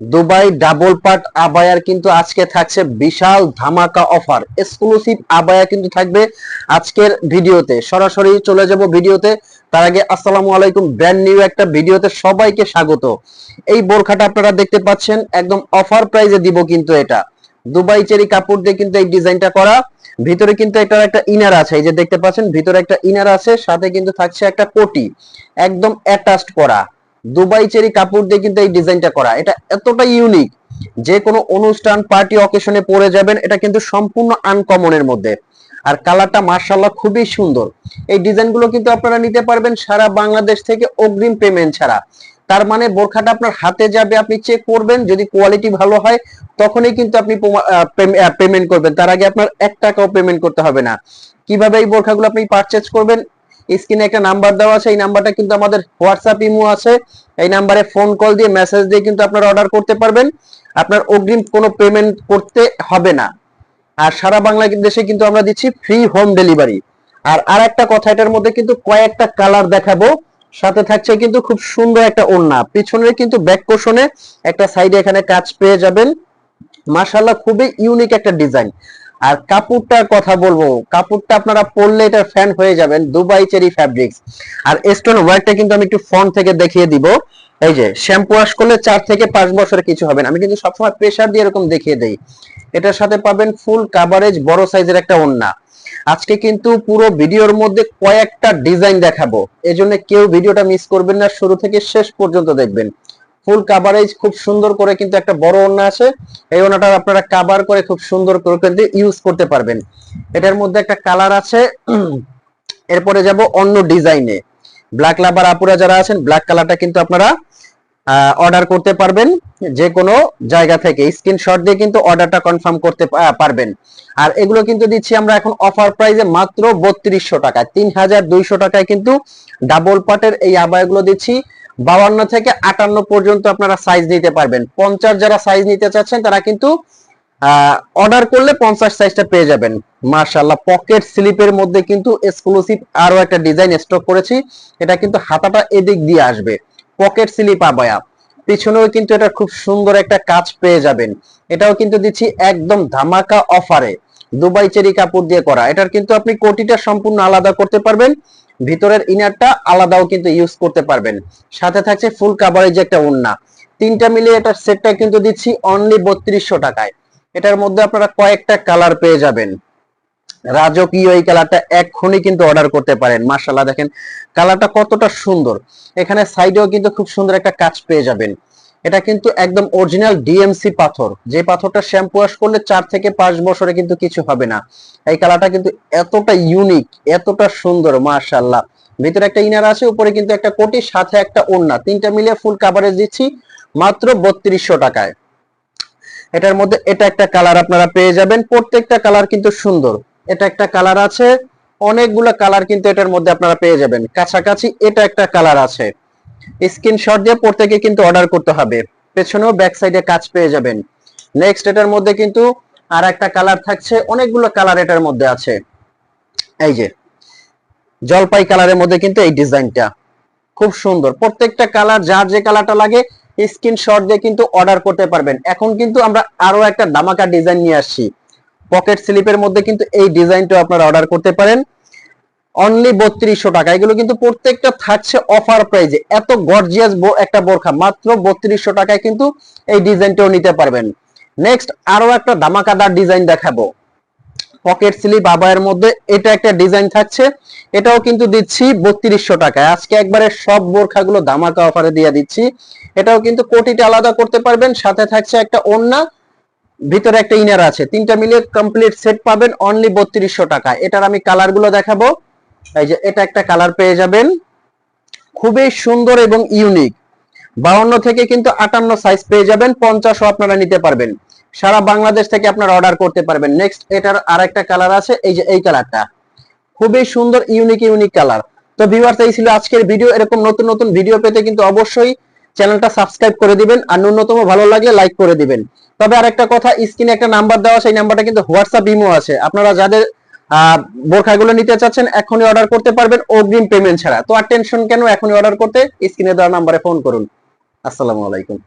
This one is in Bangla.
দুবাই ডাবল পার্ট আবায়ার কিন্তু আজকে থাকছে বিশাল ধামাকা অফার। এক্সক্লুসিভ আবায়া কিন্তু থাকবে আজকের ভিডিওতে। সরাসরি চলে যাব ভিডিওতে। তার আগে আসসালামু আলাইকুম। ব্র্যান্ড নিউ একটা ভিডিওতে সবাইকে স্বাগত। এই বোরখাটা আপনারা দেখতে পাচ্ছেন, একদম অফার প্রাইজে দিব কিন্তু এটা। দুবাই চেরি কাপড় দিয়ে কিন্তু এই ডিজাইনটা করা। ভিতরে কিন্তু এটার একটা ইনার আছে। এই যে দেখতে পাচ্ছেন, ভিতরে একটা ইনার আছে, সাথে কিন্তু থাকছে একটা কোটি। একদম অ্যাটাচড করা। দুবাই চেরি কাপড় দিয়ে কিন্তু এই ডিজাইনটা করা। এটা এতটা ইউনিক যে কোনো অনুষ্ঠান পার্টি অকেশনে পরে যাবেন, এটা কিন্তু সম্পূর্ণ আনকমনের মধ্যে। আর কালারটা মার্শাল্লাহ খুবই সুন্দর। এই ডিজাইনগুলো কিন্তু আপনারা নিতে পারবেন সারা বাংলাদেশ থেকে অগ্রিম পেমেন্ট ছাড়া। তার মানে বোরখাটা আপনার হাতে যাবে, আপনি চেক করবেন, যদি কোয়ালিটি ভালো হয়, তখনই কিন্তু আপনি পেমেন্ট করবেন। তার আগে আপনার এক টাকাও পেমেন্ট করতে হবে না। কীভাবে এই বোরখাগুলো আপনি পারচেজ করবেন স্ক্রিনে একটা নাম্বার দেওয়া আছে, এই নাম্বারটা কিন্তু আমাদের হোয়াটসঅ্যাপ ইমো আছে। এই নাম্বারে ফোন কল দিয়ে মেসেজ দিয়ে কিন্তু আপনারা অর্ডার করতে পারবেন। আপনার অগ্রিম কোনো পেমেন্ট করতে হবে না। আর সারা বাংলাদেশে কিন্তু আমরা দিচ্ছি ফ্রি হোম ডেলিভারি আর আর একটা কথা, এটার মধ্যে কিন্তু কয়েকটা কালার দেখাবো। সাথে থাকছে কিন্তু খুব সুন্দর একটা ওড়না। পিছনের কিন্তু ব্যাক কোশনে একটা সাইডে এখানে কাজ পেয়ে যাবেন। মাশাল্লাহ খুবই ইউনিক একটা ডিজাইন আর কাপড়টার কথা বলব, কাপড়টা আপনারা পরলে এটার ফ্যান হয়ে যাবেন, দুবাই চেরি ফ্যাব্রিক্স আর স্টোন ওয়ার্কটা কিন্তু আমি একটু ফ্রন্ট থেকে দেখিয়ে দিব। এই যে শ্যাম্পু ওয়াশ করলে চার থেকে পাঁচ বছরে কিছু হবে না। আমি কিন্তু সবসময় প্রেসার দিয়ে এরকম দেখিয়ে দেই। এটার সাথে পাবেন ফুল কাভারেজ বড় সাইজের একটা ওন্না। আজকে কিন্তু পুরো ভিডিওর মধ্যে কয়েকটা ডিজাইন দেখাবো। এজন্য কেউ ভিডিওটা মিস করবেন না, শুরু থেকে শেষ পর্যন্ত দেখবেন। ফুল কাভারেজ খুব সুন্দর করে কিন্তু একটা বড় ওন্না আছে। এই ওন্নাটা আপনারা কাভার করে খুব সুন্দর করে কিন্তু ইউজ করতে পারবেন। এটার মধ্যে একটা কালার আছে। এরপরে যাব অন্য ডিজাইনে ব্ল্যাক লাভার আপুরা যারা আছেন ব্ল্যাক কালারটা কিন্তু আপনারা অর্ডার করতে পারবেন যে কোনো জায়গা থেকে। স্ক্রিনশট দিয়ে কিন্তু অর্ডারটা কনফার্ম করতে পারবেন। আর এগুলো কিন্তু দিচ্ছি আমরা এখন অফার প্রাইসে মাত্র বত্রিশশো টাকায়। তিন হাজার দুইশো টাকায় কিন্তু ডাবল পাটের এই আবায়গুলো দিচ্ছি। বাউান্ন থেকে আটান্ন পর্যন্ত আপনারা সাইজ নিতে পারবেন। পঞ্চাশ যারা সাইজ নিতে চাচ্ছেন, তারা কিন্তু অর্ডার করলে পঞ্চাশ সাইজটা পেয়ে যাবেন। মার্শাল্লাহ পকেট স্লিপের মধ্যে কিন্তু এক্সক্লুসিভ আরও একটা ডিজাইন স্টক করেছি। এটা কিন্তু হাতাটা এদিক দিয়ে আসবে। পকেট স্লিপ আবায়া। পিছনেও কিন্তু এটা খুব সুন্দর একটা কাজ পেয়ে যাবেন। এটাও কিন্তু দিচ্ছি একদম ধামাকা অফারে দুবাই চেরি কাপড় দিয়ে করা। এটার কিন্তু আপনি কোটিটা সম্পূর্ণ আলাদা করতে পারবেন। ভিতরের ইনারটা আলাদাও কিন্তু ইউজ করতে পারবেন। সাথে থাকছে ফুল কাভারেজ একটা উন্না। তিনটা মিলিয়ে এটার সেটটা কিন্তু দিচ্ছি অনলি বত্রিশশো টাকায়। এটার মধ্যে আপনারা কয়েকটা কালার পেয়ে যাবেন। রাজকীয় এই কালারটা এক্ষুনি কিন্তু অর্ডার করতে পারেন। মার্শাল্লাহ দেখেন কালারটা কতটা সুন্দর। এখানে সাইডেও কিন্তু খুব সুন্দর একটা কাজ পেয়ে যাবেন। এটা কিন্তু একদম অরিজিনাল ডিএমসি পাথর। যে পাথরটা শ্যাম্পু ওয়াশ করলে চার থেকে পাঁচ বছরে কিন্তু কিছু হবে না। এই কালারটা কিন্তু এতটা ইউনিক এতটা সুন্দর মার্শাল্লাহ ভিতরে একটা ইনার আছে, উপরে কিন্তু একটা কোটি, সাথে একটা ওড়না। তিনটা মিলিয়ে ফুল কাভারেজ দিচ্ছি, মাত্র বত্রিশশো টাকায়। এটার মধ্যে এটা একটা কালার আপনারা পেয়ে যাবেন। প্রত্যেকটা কালার কিন্তু সুন্দর। এটা একটা কালার আছে, অনেকগুলো কালার কিন্তু এটার মধ্যে আপনারা পেয়ে যাবেন। কাছাকাছি এটা একটা কালার আছে। স্ক্রিনশট দিয়ে প্রত্যেকে কিন্তু অর্ডার করতে হবে। পেছনেও ব্যাক সাইডে কাজ পেয়ে যাবেন। নেক্সট এটার মধ্যে কিন্তু আর একটা কালার থাকছে, অনেকগুলো কালার এটার মধ্যে আছে। এই যে, জলপাই কালারের মধ্যে কিন্তু এই ডিজাইনটা খুব সুন্দর। প্রত্যেকটা কালার যার যে কালারটা লাগে স্ক্রিনশট দিয়ে কিন্তু অর্ডার করতে পারবেন। এখন কিন্তু আমরা আরও একটা দামাকা ডিজাইন নিয়ে আসছি। পকেট স্লিপের মধ্যে কিন্তু এই ডিজাইনটা আপনারা অর্ডার করতে পারেন। অনলি বত্রিশশো টাকা। এগুলো কিন্তু প্রত্যেকটা থাকছে অফার প্রাইজে এত গর্জিয়াস একটা বোরখা। মাত্র বত্রিশশো টাকায় কিন্তু এই ডিজাইনটাও নিতে পারবেন। নেক্সট আরও একটা ধামাকাদার ডিজাইন দেখাবো। পকেট স্লিপ আবায়ের মধ্যে এটা একটা ডিজাইন থাকছে। এটাও কিন্তু দিচ্ছি বত্রিশশো টাকায়। আজকে একবারে সব বোরখাগুলো ধামাকা অফারে দিয়ে দিচ্ছি। এটাও কিন্তু কোটিটা আলাদা করতে পারবেন। সাথে থাকছে একটা ওন্না ভিতরে একটা ইনার আছে। তিনটা মিলিয়ে কমপ্লিট সেট পাবেন অনলি বত্রিশশো টাকা এটার আমি কালারগুলো দেখাবো। এই যে এটা একটা কালার পেয়ে যাবেন। খুবই সুন্দর এবং ইউনিক বাউন্ন থেকে কিন্তু আটান্ন সাইজ পেয়ে যাবেন, পঞ্চাশও আপনারা নিতে পারবেন। সারা বাংলাদেশ থেকে আপনারা অর্ডার করতে পারবেন। নেক্সট এটার আর একটা কালার আছে, এই যে এই কালারটা খুবই সুন্দর ইউনিক ইউনিক কালার তো ভিউয়ার্স এই ছিল আজকের ভিডিও এরকম নতুন নতুন ভিডিও পেতে কিন্তু অবশ্যই চ্যানেলটা সাবস্ক্রাইব করে দিবেন আর ন্যূনতম ভালো লাগলে লাইক করে দিবেন। তবে আরেকটা কথা স্ক্রিনে একটা নাম্বার দেওয়া সেই নাম্বারটা কিন্তু হোয়াটসঅ্যাপ ইমো আছে। আপনারা যাদের বোরখাগুলো নিতে চাচ্ছেন, এখনই অর্ডার করতে পারবেন, অগ্রিম পেমেন্ট ছাড়া। তো আর টেনশন কেন এখনই অর্ডার করতে? স্ক্রিনে দেওয়া নাম্বারে ফোন করুন। আসসালামু আলাইকুম।